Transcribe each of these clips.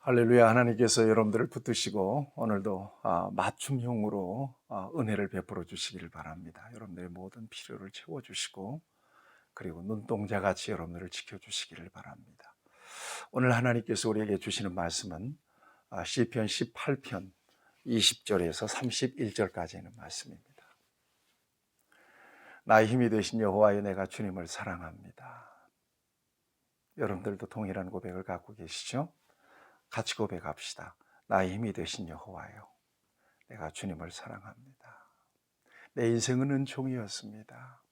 할렐루야 하나님께서 여러분들을 붙드시고 오늘도 아, 맞춤형으로 아, 은혜를 베풀어 주시기를 바랍니다. 여러분들의 모든 필요를 채워 주시고 그리고 눈동자 같이 여러분들을 지켜 주시기를 바랍니다. 오늘 하나님께서 우리에게 주시는 말씀은 아, 시편 18편 20절에서 31절까지 있는 말씀입니다. 나의 힘이 되신 여호와여 내가 주님을 사랑합니다. 여러분들도 동일한 고백을 갖고 계시죠? 같이 고백합시다. 나의 힘이 되신 여호와요. 내가 주님을 사랑합니다. 내 인생은 은총이었습니다.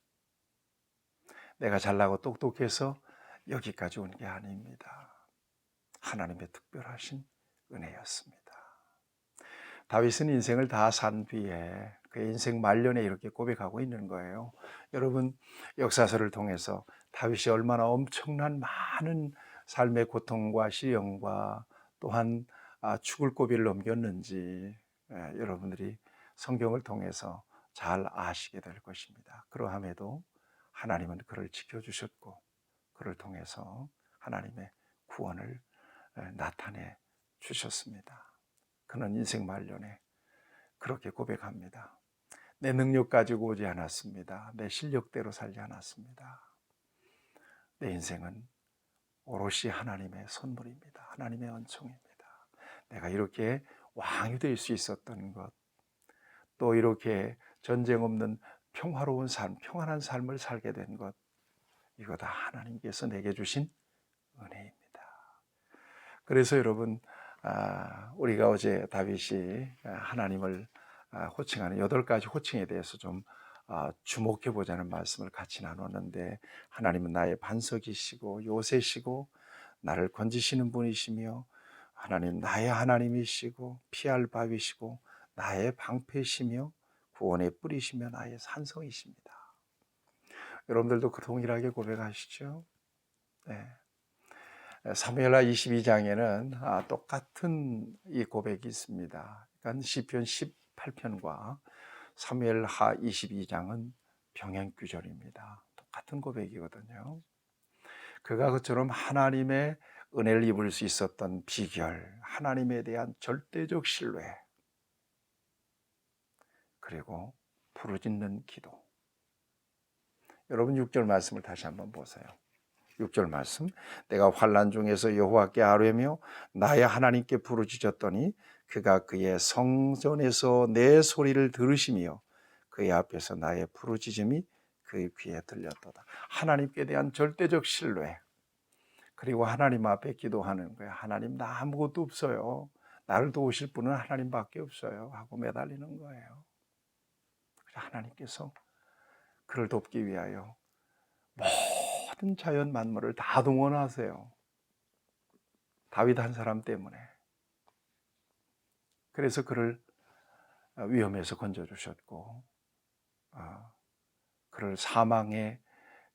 내가 잘나고 똑똑해서 여기까지 온 게 아닙니다. 하나님의 특별하신 은혜였습니다. 다윗은 인생을 다 산 뒤에 그 인생 말년에 이렇게 고백하고 있는 거예요. 여러분 역사서를 통해서 다윗이 얼마나 엄청난 많은 삶의 고통과 시련과 또한 아, 죽을 고비를 넘겼는지 예, 여러분들이 성경을 통해서 잘 아시게 될 것입니다. 그러함에도 하나님은 그를 지켜주셨고 그를 통해서 하나님의 구원을 예, 나타내 주셨습니다. 그는 인생 말년에 그렇게 고백합니다. 내 능력 가지고 오지 않았습니다. 내 실력대로 살지 않았습니다. 내 인생은 오롯이 하나님의 선물입니다. 하나님의 은총입니다. 내가 이렇게 왕이 될 수 있었던 것, 또 이렇게 전쟁 없는 평화로운 삶, 평안한 삶을 살게 된 것, 이거 다 하나님께서 내게 주신 은혜입니다. 그래서 여러분, 아, 우리가 어제 다윗이 하나님을 아, 호칭하는 여덟 가지 호칭에 대해서 좀 아, 주목해 보자는 말씀을 같이 나눴는데 하나님은 나의 반석이시고 요새시고 나를 건지시는 분이시며 하나님 나의 하나님이시고 피할 바위시고 나의 방패시며 구원의 뿌리시며 나의 산성이십니다. 여러분들도 그 동일하게 고백하시죠? 네. 사무엘하 22장에는 아, 똑같은 이 고백이 있습니다. 그러니까 시편 18편과 사무엘하 22장은 병행 규절입니다. 똑같은 고백이거든요. 그가 그처럼 하나님의 은혜를 입을 수 있었던 비결, 하나님에 대한 절대적 신뢰, 그리고 부르짖는 기도. 여러분 6절 말씀을 다시 한번 보세요. 6절 말씀 내가 환란 중에서 여호와께 아뢰며 나의 하나님께 부르짖었더니 그가 그의 성전에서 내 소리를 들으시며 그의 앞에서 나의 부르짖음이 그의 귀에 들렸도다. 하나님께 대한 절대적 신뢰. 그리고 하나님 앞에 기도하는 거예요. 하나님 나 아무것도 없어요. 나를 도우실 분은 하나님밖에 없어요. 하고 매달리는 거예요. 하나님께서 그를 돕기 위하여 모든 자연 만물을 다 동원하세요. 다윗 한 사람 때문에. 그래서 그를 위험에서 건져 주셨고, 아, 그를 사망의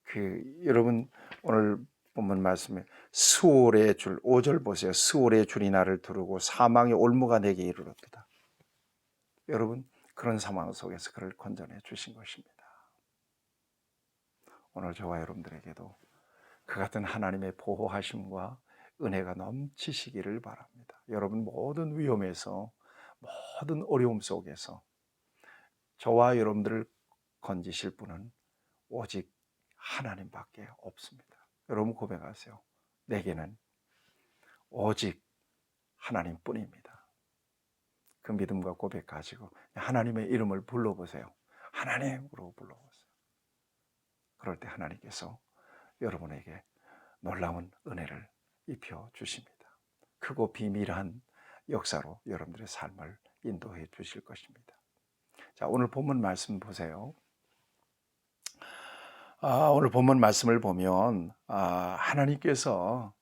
그 여러분 오늘 본문 말씀에 수월의 줄 5절 보세요. 수월의 줄이 나를 두르고 사망의 올무가 내게 이르렀다. 여러분 그런 상황 속에서 그를 건져내 주신 것입니다. 오늘 저와 여러분들에게도 그 같은 하나님의 보호하심과 은혜가 넘치시기를 바랍니다. 여러분 모든 위험에서 모든 어려움 속에서 저와 여러분들을 건지실 분은 오직 하나님밖에 없습니다. 여러분 고백하세요. 내게는 오직 하나님뿐입니다. 그 믿음과 고백 가지고 하나님의 이름을 불러보세요. 하나님으로 불러보세요. 그럴 때 하나님께서 여러분에게 놀라운 은혜를 입혀 주십니다. 크고 비밀한 역사로 여러분들의 삶을 인도해 주실 것입니다. 자, 오늘 본문 말씀 보세요. 아, 오늘 본문 말씀을 보면 아, 하나님께서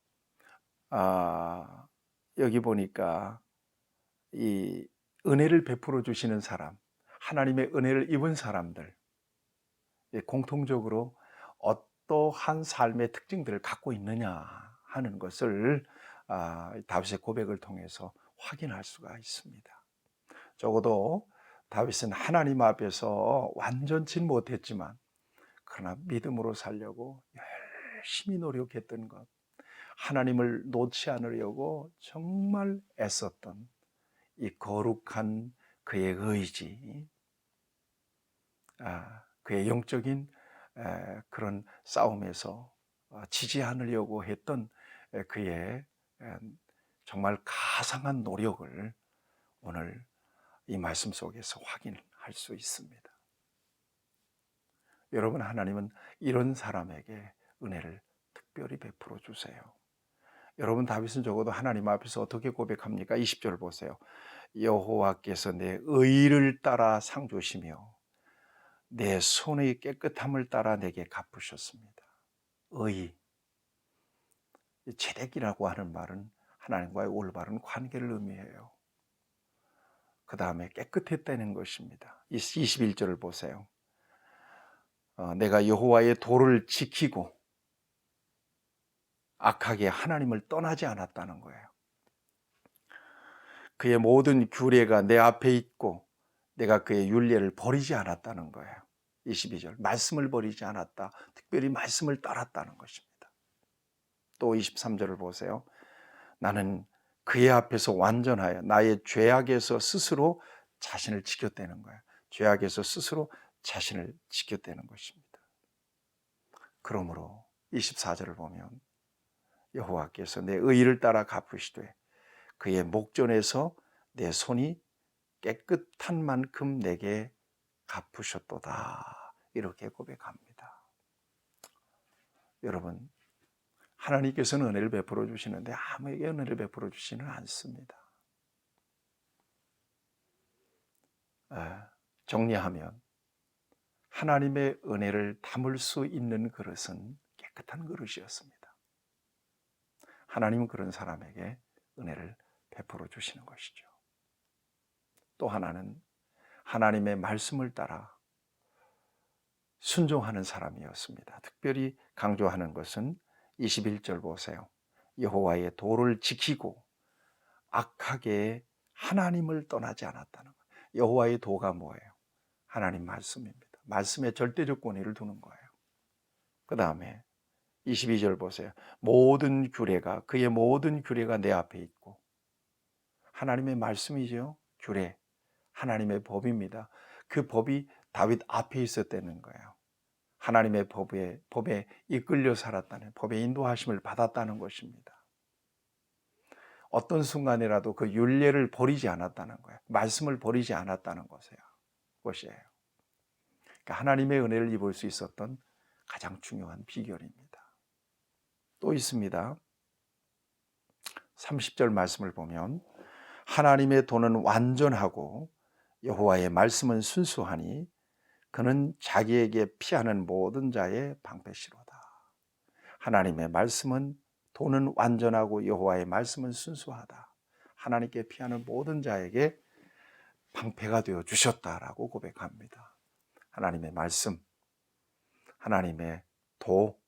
아, 여기 보니까 이 은혜를 베풀어 주시는 사람, 하나님의 은혜를 입은 사람들 공통적으로 어떠한 삶의 특징들을 갖고 있느냐 하는 것을 아, 다윗의 고백을 통해서 확인할 수가 있습니다. 적어도 다윗은 하나님 앞에서 완전치 못했지만 그러나 믿음으로 살려고 열심히 노력했던 것, 하나님을 놓지 않으려고 정말 애썼던 이 거룩한 그의 의지, 아, 그의 영적인 에, 그런 싸움에서 어, 지지 않으려고 했던 에, 그의 에, 정말 가상한 노력을 오늘 이 말씀 속에서 확인할 수 있습니다. 여러분, 하나님은 이런 사람에게 은혜를 특별히 베풀어 주세요. 여러분, 다윗은 적어도 하나님 앞에서 어떻게 고백합니까? 20절 보세요. 여호와께서 내 의를 따라 상 주시며 내 손의 깨끗함을 따라 내게 갚으셨습니다. 의. 제덱이라고 하는 말은 하나님과의 올바른 관계를 의미해요. 그 다음에 깨끗했다는 것입니다. 21절을 보세요. 어, 내가 여호와의 도를 지키고 악하게 하나님을 떠나지 않았다는 거예요. 그의 모든 규례가 내 앞에 있고 내가 그의 윤례를 버리지 않았다는 거예요. 22절. 말씀을 버리지 않았다. 특별히 말씀을 따랐다는 것입니다. 또 23절을 보세요. 나는 그의 앞에서 완전하여 나의 죄악에서 스스로 자신을 지켰다는 거예요. 죄악에서 스스로 자신을 지켰다는 것입니다. 그러므로 24절을 보면 여호와께서 내 의를 따라 갚으시되 그의 목전에서 내 손이 깨끗한 만큼 내게 갚으셨도다. 이렇게 고백합니다. 여러분, 하나님께서는 은혜를 베풀어 주시는데 아무에게 은혜를 베풀어 주시는 않습니다. 정리하면 하나님의 은혜를 담을 수 있는 그릇은 깨끗한 그릇이었습니다. 하나님은 그런 사람에게 은혜를 베풀어 주시는 것이죠. 또 하나는 하나님의 말씀을 따라 순종하는 사람이었습니다. 특별히 강조하는 것은 21절 보세요. 여호와의 도를 지키고 악하게 하나님을 떠나지 않았다는 것. 여호와의 도가 뭐예요? 하나님 말씀입니다. 말씀에 절대적 권위를 두는 거예요. 그 다음에 22절 보세요. 모든 규례가 그의 모든 규례가 내 앞에 있고 하나님의 말씀이죠. 규례. 하나님의 법입니다. 그 법이 다윗 앞에 있었다는 거예요. 하나님의 법에 법에 이끌려 살았다는 법의 인도하심을 받았다는 것입니다. 어떤 순간이라도 그 윤례를 버리지 않았다는 거예요. 말씀을 버리지 않았다는 것이에요. 것이에요. 그러니까 하나님의 은혜를 입을 수 있었던 가장 중요한 비결입니다. 또 있습니다. 30절 말씀을 보면 하나님의 도는 완전하고 여호와의 말씀은 순수하니 그는 자기에게 피하는 모든 자의 방패시로다. 하나님의 말씀은 도는 완전하고 여호와의 말씀은 순수하다. 하나님께 피하는 모든 자에게 방패가 되어 주셨다라고 고백합니다. 하나님의 말씀, 하나님의 도,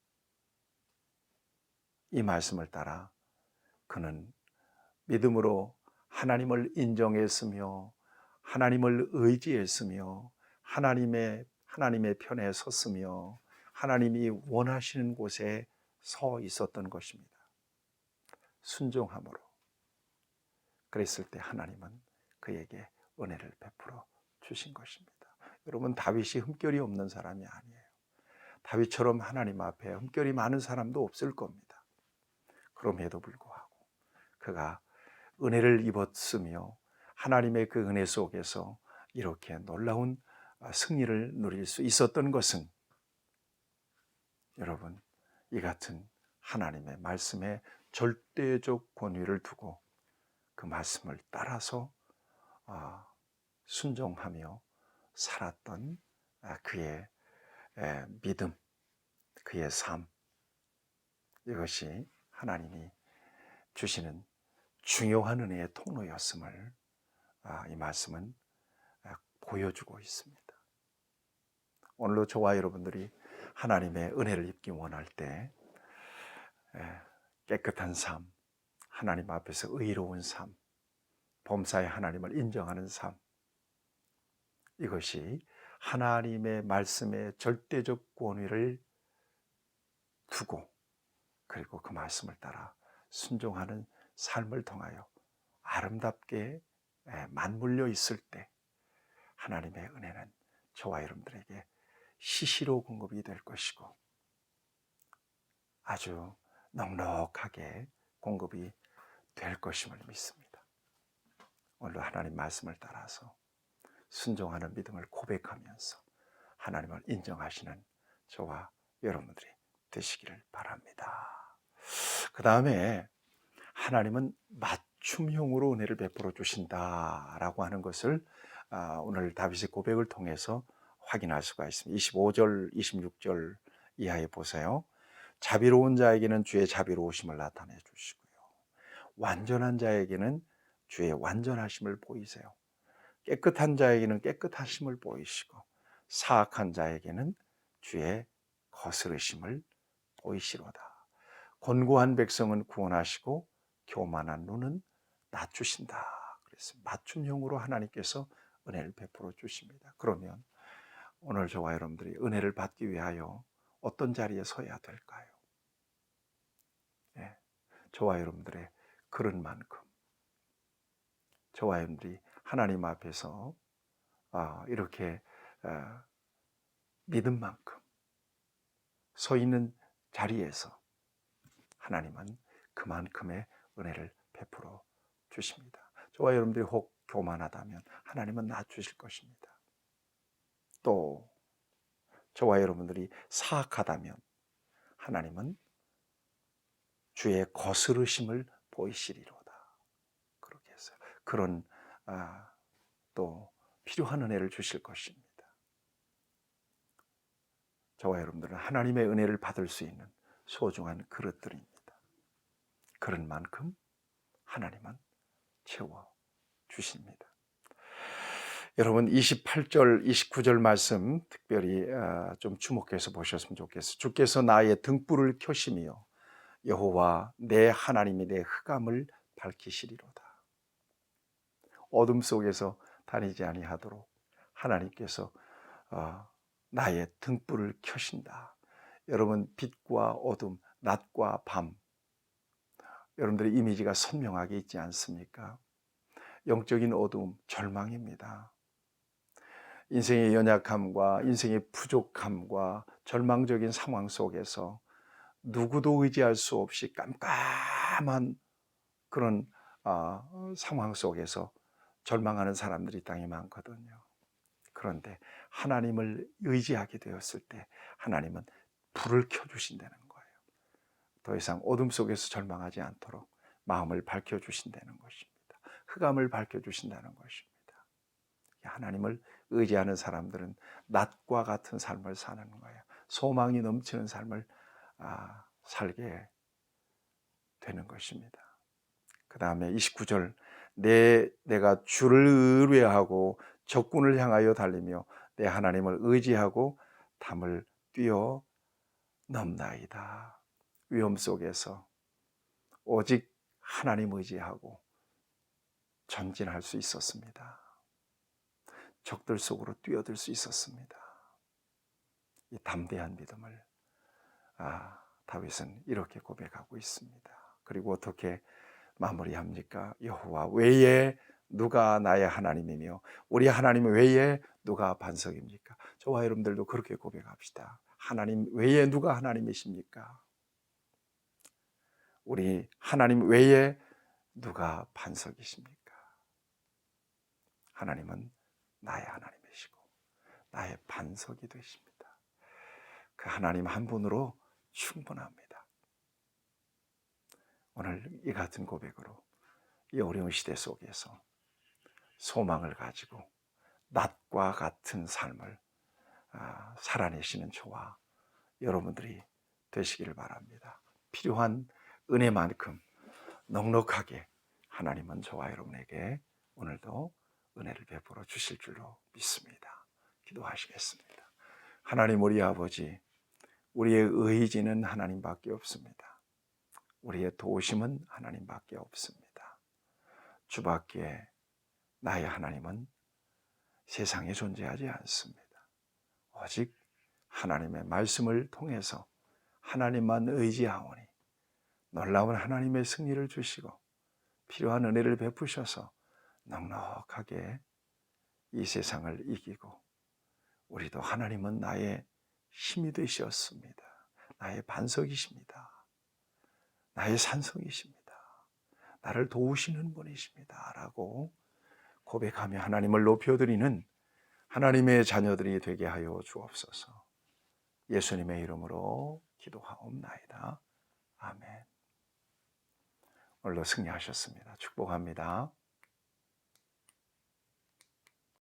이 말씀을 따라 그는 믿음으로 하나님을 인정했으며 하나님을 의지했으며 하나님의 하나님의 편에 섰으며 하나님이 원하시는 곳에 서 있었던 것입니다. 순종함으로 그랬을 때 하나님은 그에게 은혜를 베풀어 주신 것입니다. 여러분 다윗이 흠결이 없는 사람이 아니에요. 다윗처럼 하나님 앞에 흠결이 많은 사람도 없을 겁니다. 그럼에도 불구하고 그가 은혜를 입었으며 하나님의 그 은혜 속에서 이렇게 놀라운 승리를 누릴 수 있었던 것은 여러분 이 같은 하나님의 말씀에 절대적 권위를 두고 그 말씀을 따라서 아, 순종하며 살았던 아, 그의 믿음, 그의 삶 이것이 하나님이 주시는 중요한 은혜의 통로였음을 아, 이 말씀은 아, 보여주고 있습니다. 오늘도 저와 여러분들이 하나님의 은혜를 입기 원할 때 깨끗한 삶, 하나님 앞에서 의로운 삶, 범사의 하나님을 인정하는 삶, 이것이 하나님의 말씀의 절대적 권위를 두고 그리고 그 말씀을 따라 순종하는 삶을 통하여 아름답게 예, 맞물려 있을 때 하나님의 은혜는 저와 여러분들에게 시시로 공급이 될 것이고 아주 넉넉하게 공급이 될 것임을 믿습니다. 오늘 하나님 말씀을 따라서 순종하는 믿음을 고백하면서 하나님을 인정하시는 저와 여러분들이 되시기를 바랍니다. 그 다음에 하나님은 맞춤형으로 은혜를 베풀어 주신다라고 하는 것을 아, 오늘 다윗의 고백을 통해서 확인할 수가 있습니다. 25절, 26절 이하에 보세요. 자비로운 자에게는 주의 자비로우심을 나타내 주시고요. 완전한 자에게는 주의 완전하심을 보이세요. 깨끗한 자에게는 깨끗하심을 보이시고 사악한 자에게는 주의 거스르심을 보이시로다. 곤고한 백성은 구원하시고 교만한 눈은 낮추신다. 그래서 맞춤형으로 하나님께서 은혜를 베풀어 주십니다. 그러면 오늘 저와 여러분들이 은혜를 받기 위하여 어떤 자리에 서야 될까요? 네, 저와 여러분들의 그런 만큼 저와 여러분들이 하나님 앞에서 아, 이렇게 아, 믿은 만큼 서 있는 자리에서 하나님은 그만큼의 은혜를 베풀어 주십니다. 저와 여러분들이 혹 교만하다면 하나님은 낮추실 것입니다. 또 저와 여러분들이 사악하다면 하나님은 주의 거스르심을 보이시리로다. 그렇게 했어요. 그런 아, 또 필요한 은혜를 주실 것입니다. 저와 여러분들은 하나님의 은혜를 받을 수 있는 소중한 그릇들입니다. 그런 만큼 하나님은 채워 주십니다. 여러분 28절, 29절 말씀 특별히 아, 좀 주목해서 보셨으면 좋겠어요. 주께서 나의 등불을 켜시며 여호와 내 하나님이 내 흑암을 밝히시리로다. 어둠 속에서 다니지 아니하도록 하나님께서 어, 나의 등불을 켜신다. 여러분 빛과 어둠, 낮과 밤 여러분들의 이미지가 선명하게 있지 않습니까? 영적인 어둠, 절망입니다. 인생의 연약함과 인생의 부족함과 절망적인 상황 속에서 누구도 의지할 수 없이 깜깜한 그런 어, 상황 속에서 절망하는 사람들이 땅에 많거든요. 그런데 하나님을 의지하게 되었을 때 하나님은 불을 켜주신다는 거예요. 더 이상 어둠 속에서 절망하지 않도록 마음을 밝혀주신다는 것입니다. 흑암을 밝혀주신다는 것입니다. 하나님을 의지하는 사람들은 낮과 같은 삶을 사는 거예요. 소망이 넘치는 삶을 아, 살게 되는 것입니다. 그 다음에 29절 내 내가 주를 의뢰하고 적군을 향하여 달리며 내 하나님을 의지하고 담을 뛰어 넘나이다. 위험 속에서 오직 하나님 의지하고 전진할 수 있었습니다. 적들 속으로 뛰어들 수 있었습니다. 이 담대한 믿음을 아, 다윗은 이렇게 고백하고 있습니다. 그리고 어떻게 마무리합니까? 여호와 외에 누가 나의 하나님이며 우리 하나님 외에 누가 반석입니까? 저와 여러분들도 그렇게 고백합시다. 하나님 외에 누가 하나님이십니까? 우리 하나님 외에 누가 반석이십니까? 하나님은 나의 하나님이시고 나의 반석이 되십니다. 그 하나님 한 분으로 충분합니다. 오늘 이 같은 고백으로 이 어려운 시대 속에서 소망을 가지고 낮과 같은 삶을 아, 살아내시는 저와 여러분들이 되시기를 바랍니다. 필요한 은혜만큼 넉넉하게 하나님은 저와 여러분에게 오늘도 은혜를 베풀어 주실 줄로 믿습니다. 기도하시겠습니다. 하나님 우리 아버지, 우리의 의지는 하나님밖에 없습니다. 우리의 도심은 하나님밖에 없습니다. 주밖에 나의 하나님은 세상에 존재하지 않습니다. 오직 하나님의 말씀을 통해서 하나님만 의지하오니 놀라운 하나님의 승리를 주시고 필요한 은혜를 베푸셔서 넉넉하게 이 세상을 이기고 우리도 하나님은 나의 힘이 되셨습니다. 나의 반석이십니다. 나의 산성이십니다. 나를 도우시는 분이십니다. 라고 고백하며 하나님을 높여드리는 하나님의 자녀들이 되게 하여 주옵소서. 예수님의 이름으로 기도하옵나이다. 아멘. 오늘도 승리하셨습니다. 축복합니다.